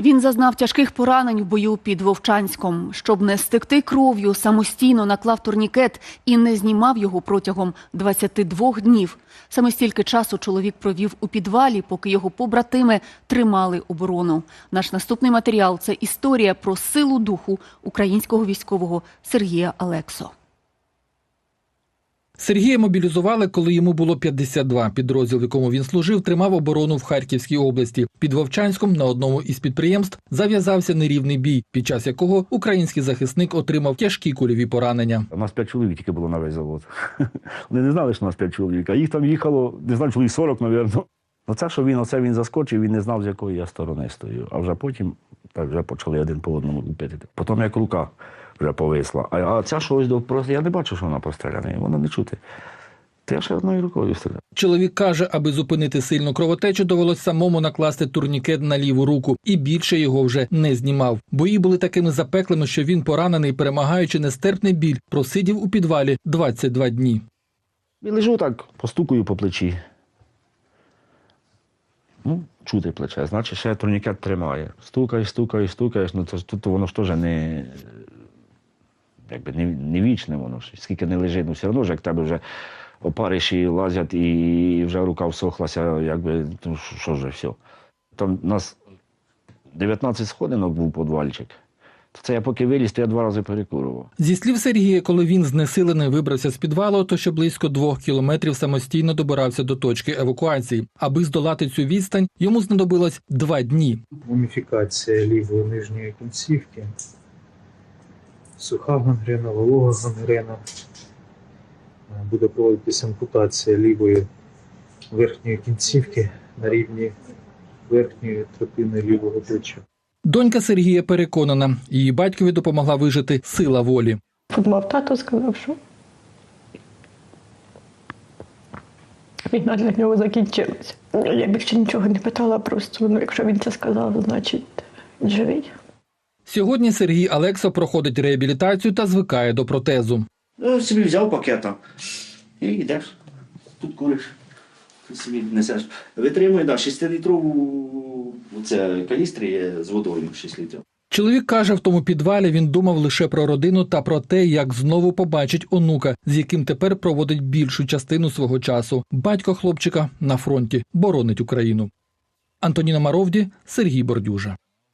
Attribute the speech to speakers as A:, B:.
A: Він зазнав тяжких поранень в бою під Вовчанськом. Щоб не стекти кров'ю, самостійно наклав турнікет і не знімав його протягом 22 днів. Саме стільки часу чоловік провів у підвалі, поки його побратими тримали оборону. Наш наступний матеріал це історія про силу духу українського військового Сергія Алексо.
B: Сергія мобілізували, коли йому було 52. Підрозділ, в якому він служив, тримав оборону в Харківській області. Під Вовчанськом на одному із підприємств зав'язався нерівний бій, під час якого український захисник отримав тяжкі кульові поранення.
C: У нас п'ять чоловік тільки було на весь завод. Вони не знали, що у нас п'ять чоловік, а їх там їхало, не знаю, чоловік 40, мабуть. Оце, що він, оце він заскочив, він не знав, з якої я сторони стою. А вже потім так вже почали один по одному лупити. Потім як рука вже повисла. А, а ця що ось до просто я не бачу, що вона простреляна, і вона не чути. Я ще одною рукою стріляв.
B: Чоловік каже, аби зупинити сильну кровотечу, довелось самому накласти турнікет на ліву руку і більше його вже не знімав. Бої були такими запеклими, що він поранений, перемагаючи нестерпний біль, просидів у підвалі 22 дні.
C: І лежу так, постукаю по плечі. Ну, чути плече, значить, ще турнікет тримає. Стукаєш, стукаєш, стукаєш, ну це ж тут воно ж теж не, якби не, не вічне воно ж. Скільки не лежить, ну все одно ж як тебе вже опариші лазять і вже рука всохлася, якби, ну що ж, все. Там у нас 19 сходинок був подвальчик. Це я поки виліз, то я два рази перекурував.
B: Зі слів Сергія, коли він знесилений вибрався з підвалу, то ще близько двох кілометрів самостійно добирався до точки евакуації. Аби здолати цю відстань, йому знадобилось два дні.
D: муміфікація лівої нижньої кінцівки, суха гангрена, волога гангрена. Е, Буде проводитися ампутація лівої верхньої кінцівки на рівні верхньої третини лівого плеча.
B: Донька Сергія переконана, її батькові допомогла вижити сила волі.
E: Подумав тато, сказав, що війна для нього закінчилась. Я більше нічого не питала, просто ну, якщо він це сказав, значить живий.
B: Сьогодні Сергій Алексо проходить реабілітацію та звикає до протезу.
F: Ну, собі взяв пакета і йдеш. Тут куриш. Тут собі несеш. Витримує, да, 6-літрову оце каністри з водою 6 літрів.
B: Чоловік каже, в тому підвалі він думав лише про родину та про те, як знову побачить онука, з яким тепер проводить більшу частину свого часу. Батько хлопчика на фронті боронить Україну. Антоніна Маровді, Сергій Бордюжа.